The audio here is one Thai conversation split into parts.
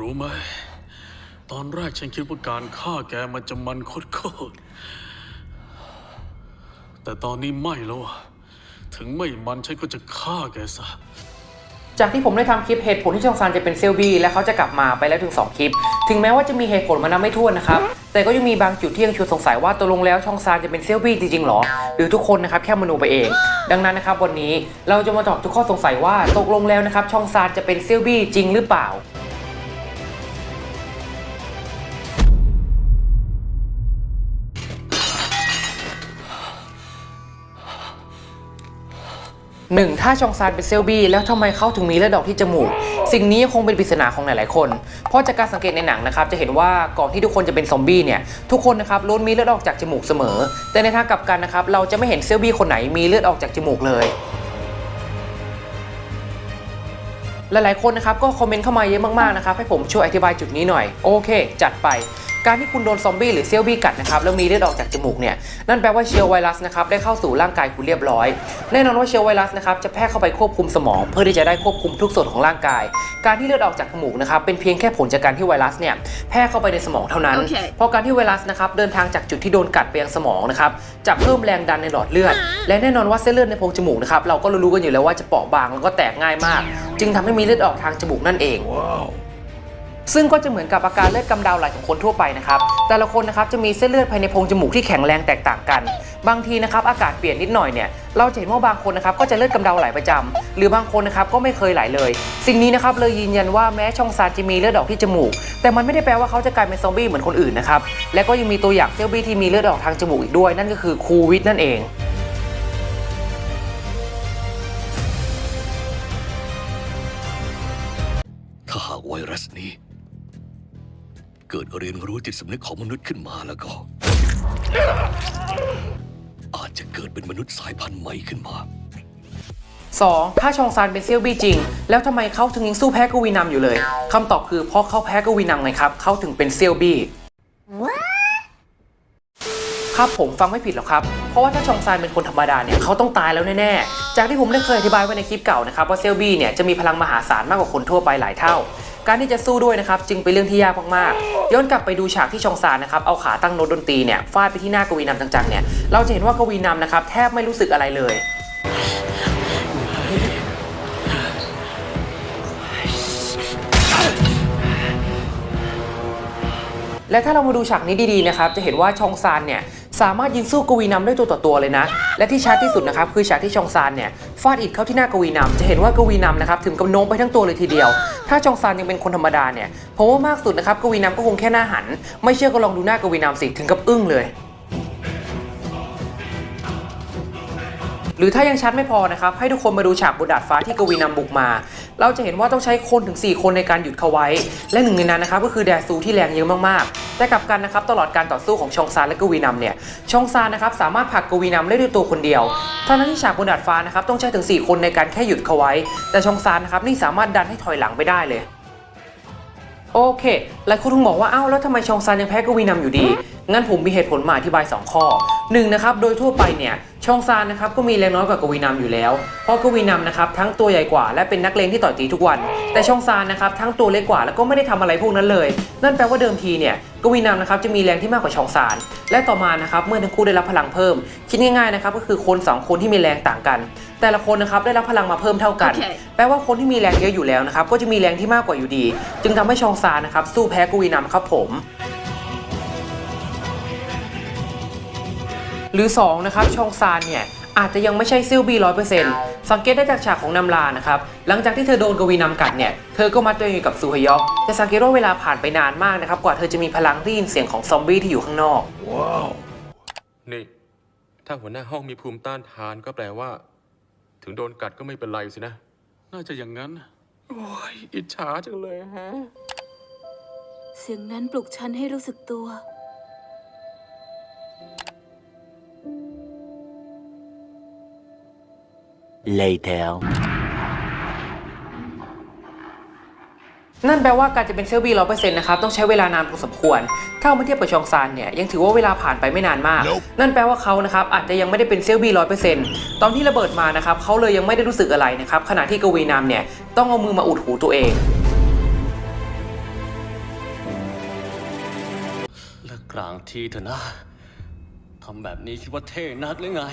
รู้ไหม ตอนแรกฉันคิดว่าการฆ่าแกมันจะมันโคตรๆแต่ตอนนี้ไม่แล้วอะถึงไม่มันฉันก็จะฆ่าแกซะจากที่ผมได้ทำคลิปเหตุผลที่ชองซานจะเป็นเซลบี้และเขาจะกลับมาไปแล้วถึง 2 คลิป ถึงแม้ว่าจะมีเหตุผลมานับไม่ถ้วนนะครับ แต่ก็ยังมีบางจุดที่ยังชวนสงสัยว่าตกลงแล้วชองซานจะเป็นเซลบี้จริงๆหรอ หรือทุกคนนะครับแค่มโนไปเอง ดังนั้นนะครับวันนี้เราจะมาตอบทุกข้อสงสัยว่าตกลงแล้วนะครับชองซานจะเป็นเซลบี้จริงหรือเปล่า หนึ่งถ้าชองซานเป็นเซลบี้แล้วทำไมเขาถึงมีเลือดออกที่จมูก สิ่งนี้คงเป็นปริศนาของหลาย ๆ คน เพราะจากการสังเกตในหนังนะครับจะเห็นว่าก่อนที่ทุกคนจะเป็นซอมบี้เนี่ยทุกคนนะครับล้วนมีเลือดออกจากจมูกเสมอ แต่ในทางกลับกันนะครับเราจะไม่เห็นเซลบี้คนไหนมีเลือดออกจากจมูกเลยหลายๆ คนนะครับก็คอมเมนต์เข้ามาเยอะมาก ๆ นะครับ ให้ผมช่วยอธิบายจุดนี้หน่อย โอเค จัดไป การที่คุณโดนซอมบี้หรือเซลบี้กัดนะครับแล้วมีเลือดออกจากจมูกเนี่ยนั่นแปลว่าเชื้อไวรัสนะครับได้เข้าสู่ร่างกายคุณเรียบร้อย แน่นอนว่าเชื้อไวรัสนะครับจะแพร่เข้าไปควบคุมสมอง เพื่อที่จะได้ควบคุมทุกส่วนของร่างกาย การที่เลือดออกจากจมูกนะครับเป็นเพียงแค่ผลจากการที่ไวรัสเนี่ยแพร่เข้าไปในสมองเท่านั้นโอเคเพราะการที่ไวรัสนะครับเดินทางจากจุดที่โดนกัดไปยังสมองนะครับจะเพิ่มแรงดันในหลอดเลือด และแน่นอนว่าเส้นเลือดในโพรงจมูกนะครับเราก็รู้ๆกันอยู่แล้วว่าจะเปราะบางแล้วก็แตกง่ายมาก จึงทำให้มีเลือดออกทางจมูกนั่นเอง ซึ่งก็จะเหมือนกับอาการเลือดกำเดาไหลของคนทั่วไปนะครับ แต่ละคนนะครับจะมีเส้นเลือดภายในโพรงจมูกที่แข็งแรงแตกต่างกัน บางทีนะครับอากาศเปลี่ยนนิดหน่อยเนี่ยเราจะเห็นว่าบางคนนะครับก็จะเลือดกำเดาไหลประจำหรือบางคนนะครับก็ไม่เคยไหลเลย สิ่งนี้นะครับเลยยืนยันว่าแม้ชองซานจะมีเลือดออกที่จมูก แต่มันไม่ได้แปลว่าเขาจะกลายเป็นซอมบี้เหมือนคนอื่นนะครับและก็ยังมีตัวอย่างเซลบี้ที่มีเลือดออกทางจมูกอีกด้วย นั่นก็คือคูวิดนั่นเองถ้าหากไวรัสนี้ เกิดเรียนรู้จิตสำนึกของมนุษย์ขึ้นมาแล้วก็ อาจจะเกิดเป็นมนุษย์สายพันธุ์ใหม่ขึ้นมา 2. ถ้าชองซานเป็นเซียวบี้จริง แล้วทำไมเขาถึงยังสู้แพ้กวีนำอยู่เลยคำตอบคือเพราะเขาแพ้กวีนำไงครับเขาถึงเป็นเซียวบี้ครับผมฟังไม่ผิดหรอกครับ เพราะว่าถ้าชองซานเป็นคนธรรมดาเนี่ยเขาต้องตายแล้วแน่ๆ จากที่ผมได้เคยอธิบายไว้ในคลิปเก่านะครับว่าเซียวบี้เนี่ยจะมีพลังมหาศาลมากกว่าคนทั่วไปหลายเท่า การที่จะสู้ด้วยนะครับจึงเป็นเรื่องที่ยากมากๆ ย้อนกลับไปดูฉากที่ชองซานนะครับเอาขาตั้งโน้ตดนตรีเนี่ยฟาดไปที่หน้ากวีนำจังๆเนี่ยเราจะเห็นว่ากวีนำนะครับแทบไม่รู้สึกอะไรเลยและถ้าเรามาดูฉากนี้ดีๆนะครับ จะเห็นว่าชองซานเนี่ย สามารถยิงสู้กวีนำได้ตัวต่อตัวเลยนะ และที่ชัดที่สุดนะครับคือฉากที่ชองซานเนี่ยฟาดอิฐเข้าที่หน้ากวีนำจะเห็นว่ากวีนำนะครับถึงกับโน้มไปทั้งตัวเลยทีเดียว ถ้าชองซานยังเป็นคนธรรมดาเนี่ยผมว่ามากสุดนะครับกวีนำก็คงแค่หน้าหัน ไม่เชื่อก็ลองดูหน้ากวีนำสิถึงกับอึ้งเลยหรือถ้ายังชัดไม่พอนะครับ ให้ทุกคนมาดูฉากบนดาดฟ้าที่กวีนำบุกมา เราจะเห็นว่าต้องใช้คนถึง 4 คนในการหยุดเขาไว้ และหนึ่งในนั้นนะครับก็คือแดซูที่แรงเยอะมากๆ แต่กลับกันนะครับตลอดการต่อสู้ของชองซานและกวีนำเนี่ยชองซานนะครับสามารถผลักกวีนำได้ด้วยตัวคนเดียวทั้งนั้นที่ฉากบนดาดฟ้านะครับต้องใช้ถึง 4 คนในการแค่หยุดเขาไว้ แต่ชองซานนะครับนี่สามารถดันให้ถอยหลังไปได้เลยโอเคหลายคนคงบอกว่าเอ้าแล้วทำไมชองซานยังแพ้กวีนำอยู่ดี งั้นผมมีเหตุผลมาอธิบาย 2 ข้อ 1. นะครับโดยทั่วไปเนี่ยชองซานนะครับก็มีแรงน้อยกว่ากวีนำอยู่แล้ว เพราะกวีนำนะครับทั้งตัวใหญ่กว่าและเป็นนักเลงที่ต่อยตีทุกวัน แต่ชองซานนะครับทั้งตัวเล็กกว่าแล้วก็ไม่ได้ทำอะไรพวกนั้นเลย นั่นแปลว่าเดิมทีเนี่ยกวีนำนะครับจะมีแรงที่มากกว่าชองซาน และต่อมานะครับเมื่อทั้งคู่ได้รับพลังเพิ่ม คิดง่ายๆนะครับก็คือคนสองคนที่มีแรงต่างกัน แต่ละคนนะครับได้รับพลังมาเพิ่มเท่ากันโอเคแปลว่าคนที่มีแรงเยอะอยู่แล้วนะครับก็จะมีแรงที่มากกว่าอยู่ดี จึงทำให้ชองซานนะครับสู้แพ้กวีนำครับผม หรือ 2 นะครับชองซานเนี่ยอาจจะยังไม่ใช่ซิลบีร้อยเปอร์เซ็นต์สังเกตได้จากฉากของนำลานะครับ หลังจากที่เธอโดนกวีนำกัดเนี่ย เธอก็มัดตัวเองอยู่กับซูฮยอกแต่สังเกตว่าเวลาผ่านไปนานมากนะครับ กว่าเธอจะมีพลังได้ยินเสียงของซอมบี้ที่อยู่ข้างนอกนี่ ถ้าหัวหน้าห้องมีภูมิต้านทานก็แปลว่า ถึงโดนกัดก็ไม่เป็นไรสินะ น่าจะอย่างนั้น โอ้ย อิจฉาจังเลยฮะ เสียงนั้นปลุกฉันให้รู้สึกตัว later นั่นแปลว่าการจะเป็นเซลล์บีร้อยเปอร์เซ็นต์นะครับต้องใช้เวลานานพอสมควร ถ้าเมื่อเทียบกับชองซานเนี่ยยังถือว่าเวลาผ่านไปไม่นานมาก นั่นแปลว่าเขานะครับอาจจะยังไม่ได้เป็นเซลล์บีร้อยเปอร์เซ็นต์ตอนที่ระเบิดมานะครับเขาเลยยังไม่ได้รู้สึกอะไรนะครับขณะที่กวีนามเนี่ยต้องเอามือมาอุดหูตัวเอง เลิกกลางทีเถอะนะทำแบบนี้คิดว่าเท่นักหรือไง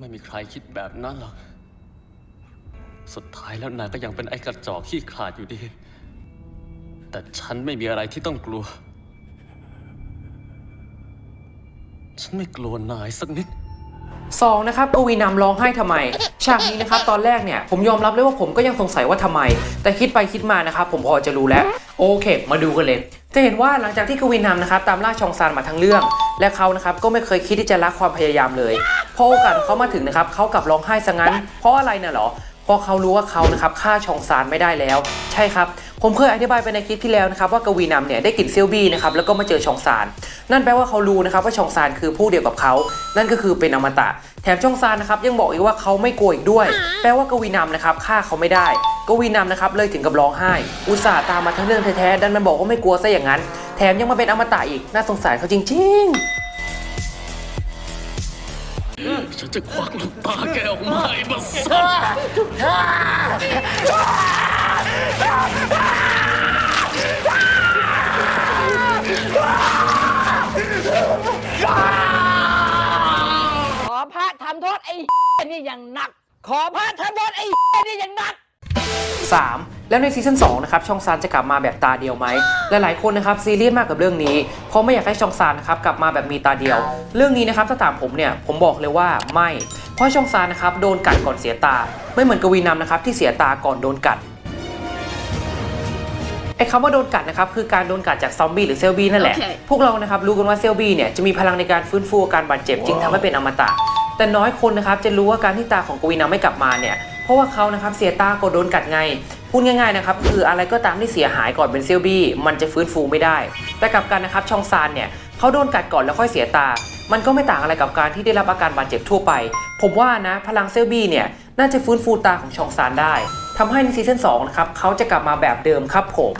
ไม่มีใครคิดแบบนั้นหรอก สุดท้ายแล้วนายก็ยังเป็นไอ้กระจอกขี้ขลาดอยู่ดี แต่ฉันไม่มีอะไรที่ต้องกลัว ฉันไม่กลัวนายสักนิดสองนะครับกวีนำร้องไห้ทำไม ฉากนี้นะครับตอนแรกเนี่ยผมยอมรับเลยว่าผมก็ยังสงสัยว่าทำไม แต่คิดไปคิดมานะครับผมพอจะรู้แล้ว โอเค มาดูกันเลย จะเห็นว่าหลังจากที่กวินำนะครับตามล่าชองซานมาทั้งเรื่อง และเขานะครับก็ไม่เคยคิดที่จะละความพยายามเลย พอโอกาสเขามาถึงนะครับเขากลับร้องไห้ซะงั้น เพราะอะไรน่ะหรอ เพราะเขารู้ว่าเขานะครับฆ่าชองซานไม่ได้แล้ว ใช่ครับ ผมเคยอธิบายไปในคลิปที่แล้วนะครับว่ากวีนำเนี่ยได้กลิ่นเซียวบี้นะครับแล้วก็มาเจอชองซาน นั่นแปลว่าเขารู้นะครับว่าชองซานคือผู้เดียวกับเขา นั่นก็คือเป็นอมตะ แถมชองซานนะครับยังบอกอีกว่าเขาไม่กลัวอีกด้วย แปลว่ากวีนำนะครับฆ่าเขาไม่ได้ กวีนำนะครับเลยถึงกับร้องไห้ อุตส่าห์ตามมาทั้งเรื่องแท้ๆดันมันบอกว่าไม่กลัวซะอย่างนั้น แถมยังมาเป็นอมตะอีกน่าสงสารเขาจริง ๆฉันจะควักลูกตาแกออกมาไอ้บัสซด พระทำโทษไอ้นี่อย่างหนัก 3 แล้วในซีซั่น2นะครับช่องซานจะกลับมาแบบตาเดียวไหมหลายๆคนนะครับซีเรียสมากกับเรื่องนี้เพราะไม่อยากให้ช่องซานนะครับกลับมาแบบมีตาเดียว เรื่องนี้นะครับถ้าถามผมเนี่ยผมบอกเลยว่าไม่ เพราะช่องซานนะครับโดนกัดก่อนเสียตา ไม่เหมือนกวีนำนะครับที่เสียตาก่อนโดนกัดไอ้คำว่าโดนกัดนะครับคือการโดนกัดจากซอมบี้หรือเซลบี้นั่นแหละโอเคพวกเรานะครับรู้กันว่าเซลบี้เนี่ยจะมีพลังในการฟื้นฟูอาการบาดเจ็บจึงทำให้เป็นอมตะ แต่น้อยคนนะครับจะรู้ว่าการที่ตาของกวีนาไม่กลับมาเนี่ยเพราะว่าเขานะครับเสียตาก่อนโดนกัดไงพูดง่ายๆนะครับคืออะไรก็ตามที่เสียหายก่อนเป็นเซลบี้มันจะฟื้นฟูไม่ได้ แต่กับกันนะครับชองซานเนี่ยเขาโดนกัดก่อนแล้วค่อยเสียตา มันก็ไม่ต่างอะไรกับการที่ได้รับอาการบาดเจ็บทั่วไป ผมว่านะพลังเซลบี้เนี่ยน่าจะฟื้นฟูตาของชองซานได้ทำให้ในซีซั่น2นะครับเขาจะกลับมาแบบเดิมครับผม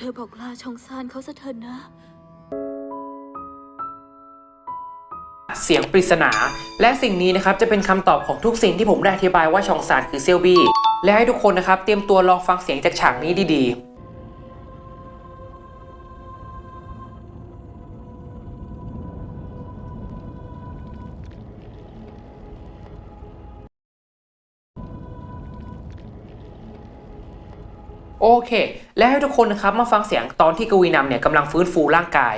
เธอบอกลาชองซานเขาซะเถินนะ เสียงปริศนา และสิ่งนี้นะครับจะเป็นคำตอบของทุกสิ่งที่ผมได้อธิบายว่าชองซานคือเซียวบี้และให้ทุกคนนะครับเตรียมตัวลองฟังเสียงจากฉากนี้ดีๆ โอเค และให้ทุกคนนะครับมาฟังเสียงตอนที่กวีนำเนี่ยกำลังฟื้นฟูร่างกาย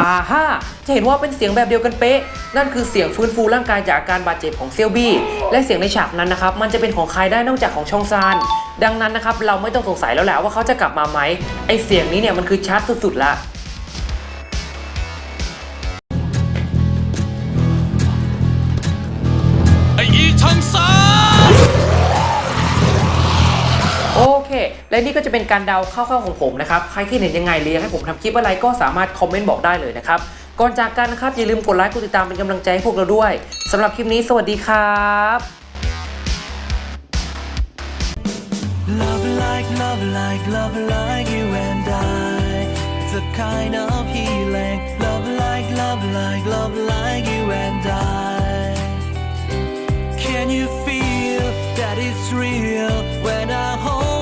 อ่าฮ่าจะเห็นว่าเป็นเสียงแบบเดียวกันเป๊ะ นั่นคือเสียงฟื้นฟูร่างกายจากอาการบาดเจ็บของเซียวบี้ และเสียงในฉากนั้นนะครับ มันจะเป็นของใครได้นอกจากของชองซาน ดังนั้นนะครับ เราไม่ต้องสงสัยแล้วแหละว่าเขาจะกลับมาไหม ไอเสียงนี้เนี่ยมันคือชัดสุดๆละ และนี่ก็จะเป็นการเดาคร่าวๆของผมนะครับ ใครคิดเห็นยังไงหรืออยกให้ผมทำคลิปอะไรก็สามารถคอมเมนต์บอกได้เลยนะครับ ก่อนจากกันนะครับ อย่าลืมกดไลค์กดติดตามเป็นกำลังใจให้พวกเราด้วยสำหรับคลิปนี้สวัสดีครับ Love like, love like, love like you and I. It's a kind of healing. Love like, love like, love like you and I. Can you feel that it's real when I hold